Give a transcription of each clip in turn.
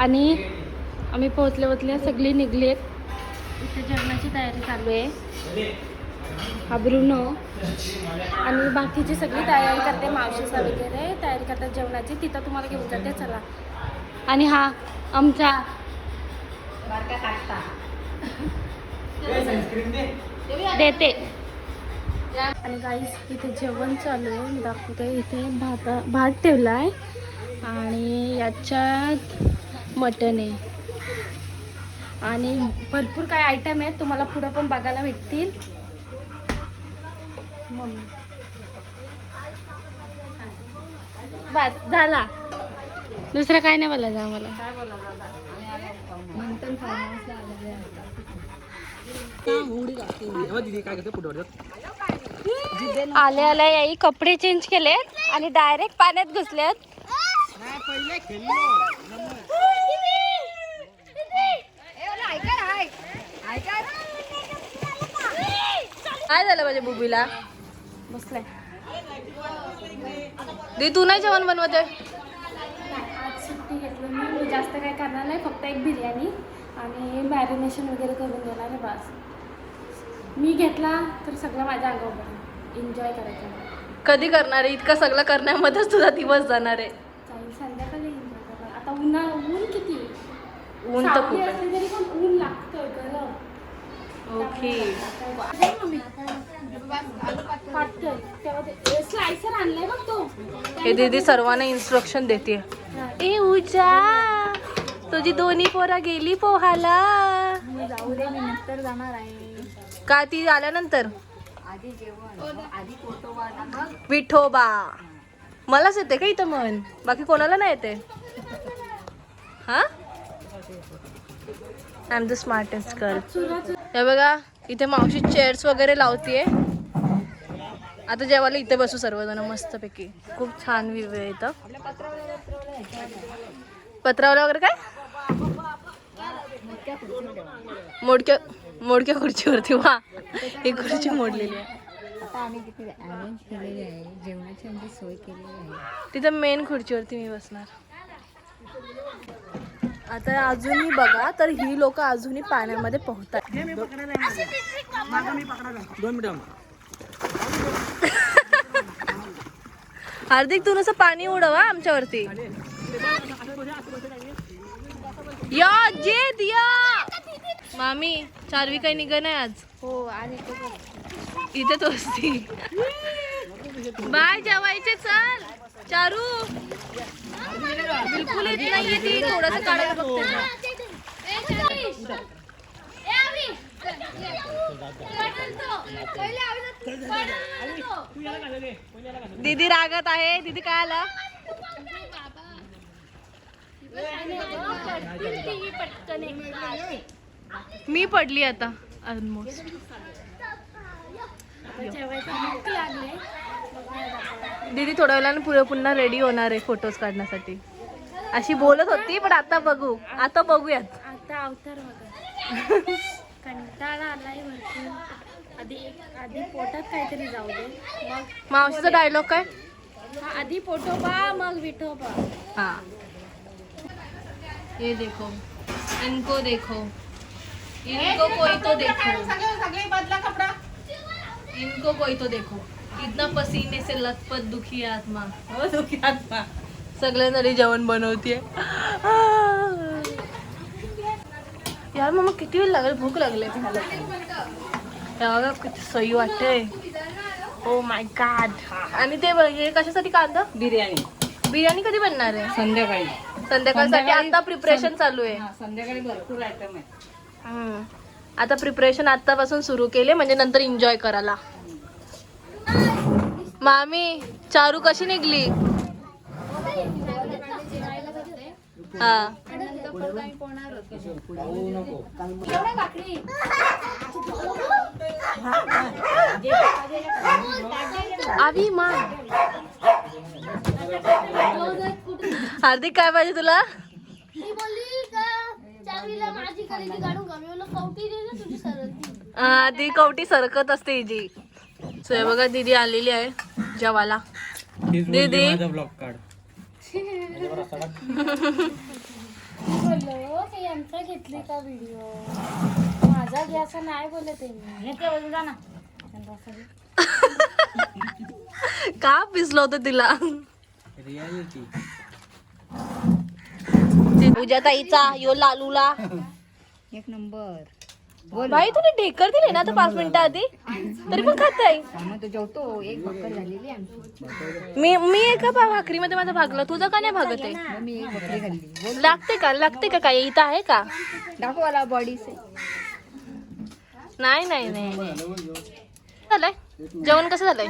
आणि आम्ही पोहोचले पोहोचले सगळी निघलेत. इथे जेवणाची तयारी चालू आहे. हा ब्रुनो आणि बाकीची सगळी तयारी करते मावशीचा वगैरे. तयारी करतात जेवणाची. तिथं तुम्हाला घेऊन जाते. चला. आणि हा आमचा देते. आणि गाईस इथे जेवण चालू आहे. मी दाखवते. इथे भात भात ठेवला आहे आणि याच्यात मटण आहे. आणि भरपूर काय आयटम आहेत तुम्हाला पुढं पण बघायला भेटतील. बस झाला. दुसरं काय नाही बोलायचं आम्हाला. आले आले याई कपडे चेंज केलेत आणि डायरेक्ट पाण्यात घुसलेत. काय झालं माझ्या बुबीला? बसलाय. दी तू नाही जेवण बनवत आहे? आज सुट्टी घेतली मी. मी जास्त काय करणार नाही फक्त एक बिर्याणी आणि मॅरिनेशन वगैरे करून देणार आहे बस. मी घेतला तर सगळं माझ्या अंगावर एन्जॉय करायचं कधी करणार आहे? इतकं सगळं करण्यामध्येच तुझा दिवस जाणार आहे. चालेल संध्याकाळी एन्जॉय करणार. आता उन्हा ऊन किती? ऊन तर खूप सावली आहे. असली तरी पण ऊन गरम ओके. हे दीदी सर्वांना इन्स्ट्रक्शन देते ए उजा. तुझी दोन्ही पोरा गेली पोहाला. मी जाऊ दे मी नंतर जाणार आहे. का ती आल्यानंतर? आधी जेवण आधी फोटो विठोबा. मलाच येते का इथं म्हण? बाकी कोणाला नाही येते? हा? I am the smartest girl हे बघा इथे मावशी चेअर्स वगैरे लावतीये. आता जेवायला इथे बसू सर्वजण मस्तपैकी. खूप छान व्ह्यू आहे इथं. पत्रावला वगैरे काय? मोडक्या मोडक्या खुर्चीवरती वा. ही खुर्ची मोडलेली आहे. आहे तिथं मेन खुर्चीवरती मी बसणार. आता अजूनही बघा तर ही लोक अजूनही पाण्यामध्ये पोहतात. हार्दिक तू नुसतं पाणी उडवा आमच्यावरती. या जे दिया मामी चारवी काही निघ नाही आज. हो आणि इथे तो असती. बाय जेवायचे चल. चारू. बिलकुल येत नाहीये ती. थोडस काढायला बघते. दीदी रागत आहे. दीदी काय आला? मी पडली आता ऑलमोस्ट दीदी थोड्या वेळाने पुढे पुन्हा रेडी होणार आहे फोटोज काढण्यासाठी. अशी बोलत होती पण आता बघू. आता बघूयात. आता अवतार बघा. कंटाळा आलाय भरपूर. आधी आधी पोटात काहीतरी जाऊ दे. मग मावशीचा डायलॉग काय? हा, आधी पोटोबा मग विठोबा हाँ. ये देखो. इनको देखो. इनको कोई तो देखो. इनको कोई तो देखो. इतना पसीने से लथपथ दुखी है आत्मा. हो दुखी आत्मा. सगळ्यांसाठी जेवण बनवतीये. यार मग किती वेळ लागेल? भूक लागली बघा किती सही वाटते ओ माय गॉड आणि ते बघ, हे कशासाठी कांदा? बिर्याणी. बिर्याणी कधी बनणार आहे? संध्याकाळी. संध्याकाळसाठी संध्याकाळी आता प्रिपरेशन चालू आहे. हा संध्याकाळी भरपूर आयटम आहे. हम्म. आता प्रिपरेशन आतापासून सुरू केले म्हणजे नंतर एन्जॉय करायला. मामी चारू कशी निघली? हा. आवी मा. हार्दिक काय पाहिजे तुला? ती कवटी हा ती सरकत असते हिची. सो हे बघा दीदी आलेली आहे जेवाला दीदी. बोललो की यंत्र घेतली का व्हिडिओ माझा घे असं नाही बोलत आहे ना. का पिसलं होतं तिला? पूजा ताईचा यो लालूला. एक नंबर. बाई तुम्ही ढेकर दिले ना आता पाच मिनिटं आधी? तरी पण खात आहे मग तो जेवतो. एक बकर झालेली आमची. मी मी एका भा- भाकरीमध्ये माझा भागला. तुझा का नाही भागत आहे? मग मी एक बकरी खाल्ली. लागते का? लागते का काय? इथं आहे का? दाखव मला बॉडी से नाही नाही नाही झालंय? जेवण कसं झालंय?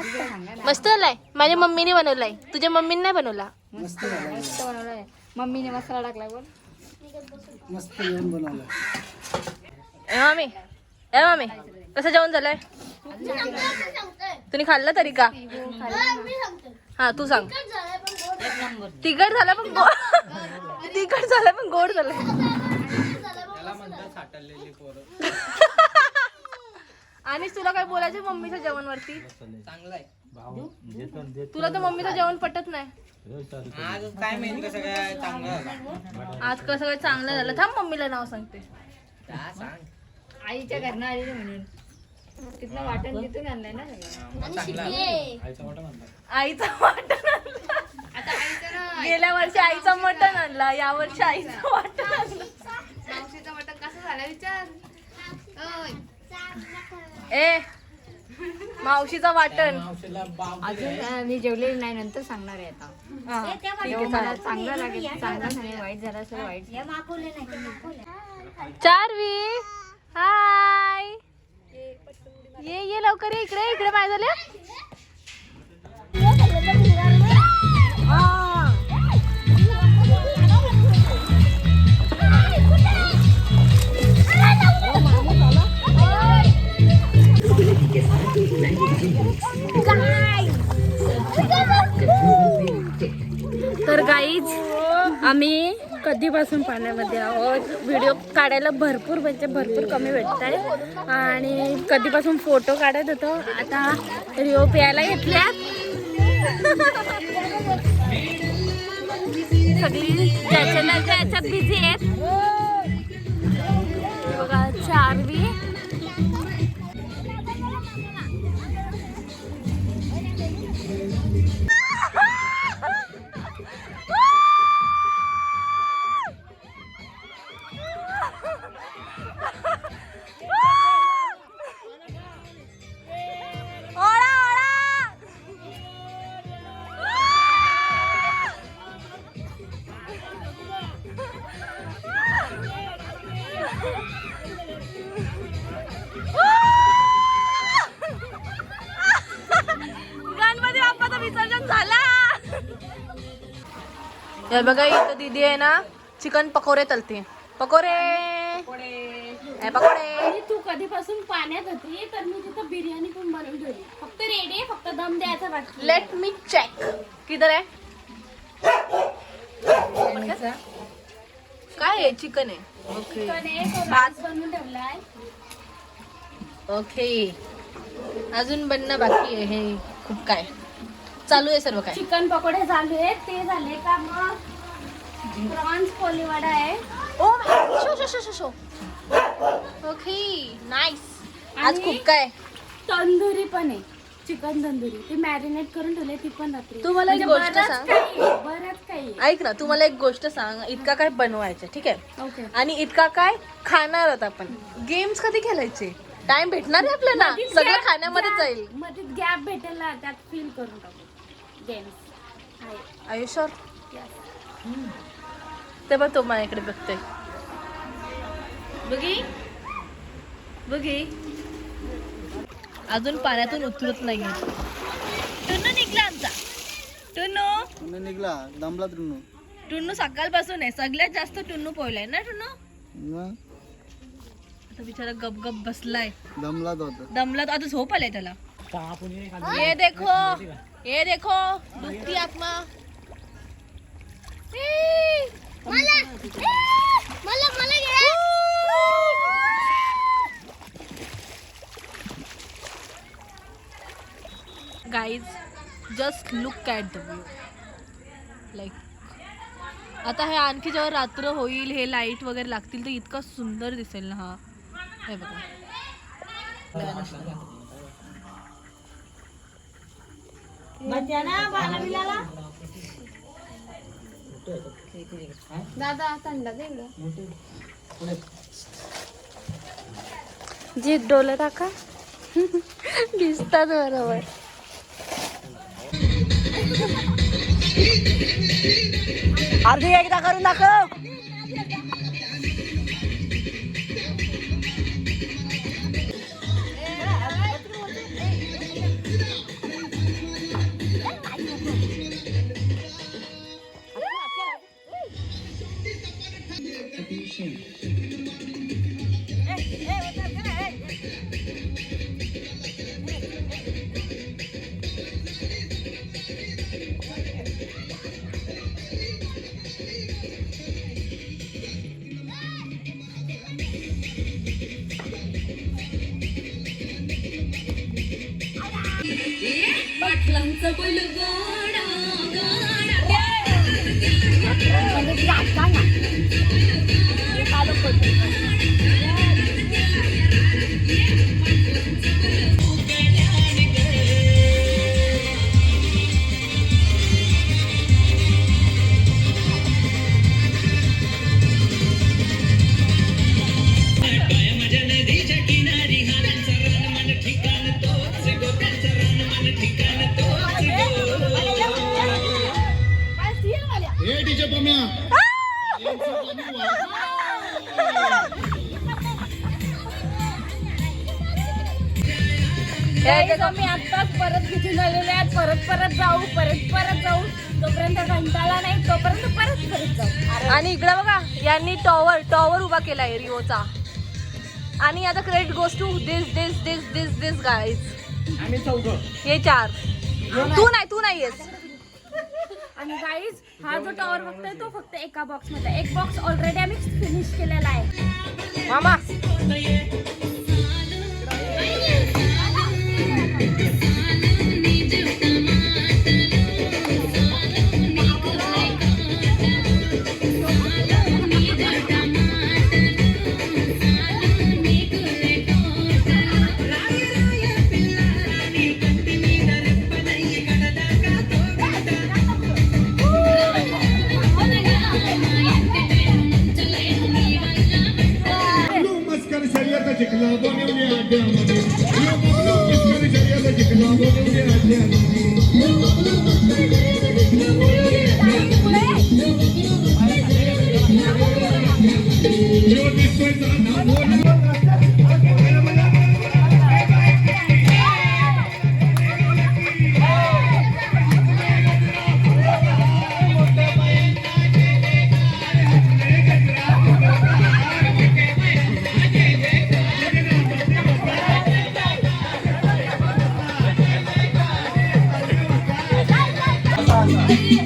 मस्त झालंय? माझ्या मम्मीने बनवलंय. तुझ्या मम्मीने नाही बनवला? मस्त मस्त बनवलंय. मम्मीने मसाला टाकलाय बोल. ए मामी ए मामी कसं जेवण झालंय? तुम्ही खाल्लं तरी का? हा तू सांग. तिखट झालं पण गोड तिखट झालं पण गोड झालं. आणि तुला काय बोलायचं मम्मीच्या जेवणवरती? तुला तर मम्मीचं जेवण पटत नाही. आज कसं काय चांगलं झालं? थांब मम्मीला नाव सांगते. आईच्या घरनं आलेली म्हणून. तिथनं वाटण तिथून आणलंय ना सगळं. आईचा मटण आणला. गेल्या वर्षी आईचा मटण आणला या वर्षी आईचा वाटण आणला. ए मावशीचा वाटण. अजून अं, मी जेवलेली नाही नंतर सांगणार आहे आता. हा. तेव्हा मला चांगलं लागेल. चांगलं वाईट झालं असेल वाईट. चारवी! हाय. ये ये लवकर इकडे इकडे काय झालं. तर गाईज आम्ही कधीपासून पाण्यामध्ये आहोत? व्हिडिओ काढायला भरपूर म्हणजे भरपूर कमी भेटत आहे. आणि कधीपासून फोटो काढत होतो? आता रिओ प्यायला घेतल्यात सगळी ज्याच्या त्याच्या याच्यात बिझी आहेत गणपती बाप्पाचं विसर्जन झाला. हे बघा इथं दीदी आहे ना चिकन पकोडे तलते. पकोडे. ए, पकोडे. तू कधीपासून पाण्यात होती तर मी तिथं बिर्याणी पण बनवून ठेवली. फक्त रेडी आहे फक्त दम द्यायचा बाकी. लेट मी चेक किधर आहे? काय आहे? चिकन आहे. ओके भात. बनवून ठेवलाय ओके अजून बनणं बाकी आहे. हे खूप काय. चालू आहे सर्व काय? चिकन पकोडे झाले आहेत. ते झाले का मग? प्रॉन्स कोलीवाडा आहे. ओ show show show show show. Okay nice आज आणि- खूप काय? तंदुरी पण आहे. चिकन तंदुरी. ती मॅरिनेट करून ठेवले ती पण रात्री. तू मला एक म्हणजे गोष्ट बरंच सांग. काही आहे, बरंच काही आहे. ऐक ना तू मला एक गोष्ट सांग इतका काय बनवायचं ठीक आहे? ओके आणि इतका काय खाणार आहोत आपण? गेम्स कधी खेळायचे? टाइम भेटणार आहे आपल्याला? मधीच सगळं gap- खाण्यामध्ये gap- जाईल. मधीच गॅप भेटेल ना त्यात फील करून टाकू. गेम्स आहे. आयुष्यावर Yes. ते बघ तो माझ्याकडे बघतोय. बघी. बघी. अजून पाण्यातून उतरत नाही टुन्नू निघला आमचा. टुन्नू? निघला. दमला तृणू टुन्नू सकाळपासून आहे. सगळ्यात जास्त टुन्नू पोहलाय ना टुन्नू? मग आता बिचारा गप गप बसलाय. दमला तो होता दमला तो. आता झोप आलाय त्याला. ये देखो. ये देखो. दुखती आत्मा. ए! मला मला मला guys just look at the view. Like आता हे आणखी जेव्हा रात्र होईल हे लाइट वगैरे लागतील तर इतका सुंदर दिसेल ना हा. हे बघा. दादा थंड दे जी डोले टाका. दिसतात बरोबर. अर्धी एकदा करून दाखव. मी जाऊ परत परत जाऊ. तोपर्यंत कंटाळा नाही तोपर्यंत परत परत जाऊ. आणि इकडे बघा यांनी टॉवर टॉवर उभा केलाय रिओचा. आणि आता credit goes to this this this this this guys हे चार. तू नाही तू नाही येस आणि गाईज हा जो टॉवर बघतोय तो फक्त एका बॉक्समध्ये. एक बॉक्स ऑलरेडी आम्ही फिनिश केलेला आहे. मामा. बनवली You.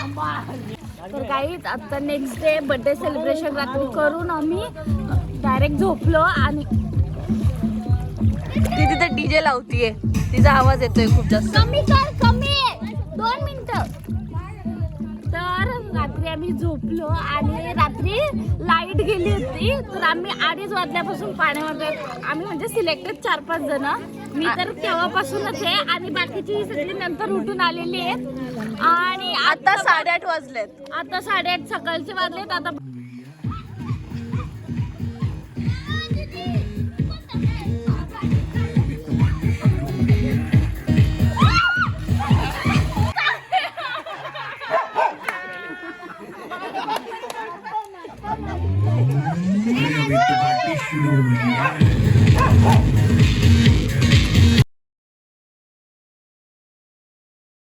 तर काहीच आता नेक्स्ट डे बर्थडे सेलिब्रेशन रात्री करून आम्ही डायरेक्ट झोपलो आणि ती तिथे डीजे लावतीये. तिचा आवाज येतोय खूप जास्त. कमी कर कमी. दोन मिनिटं. रात्री आम्ही झोपलो आणि रात्री लाइट गेली होती. तर आम्ही अडीच वाजल्यापासून पाण्यामध्ये आम्ही म्हणजे सिलेक्टेड चार पाच जण. मी तर तेव्हापासूनच आहे आणि बाकीची सगळी नंतर उठून आलेली आहेत. आणि आता साडेआठ वाजलेत. आता साडेआठ सकाळचे वाजलेत. आता you know me.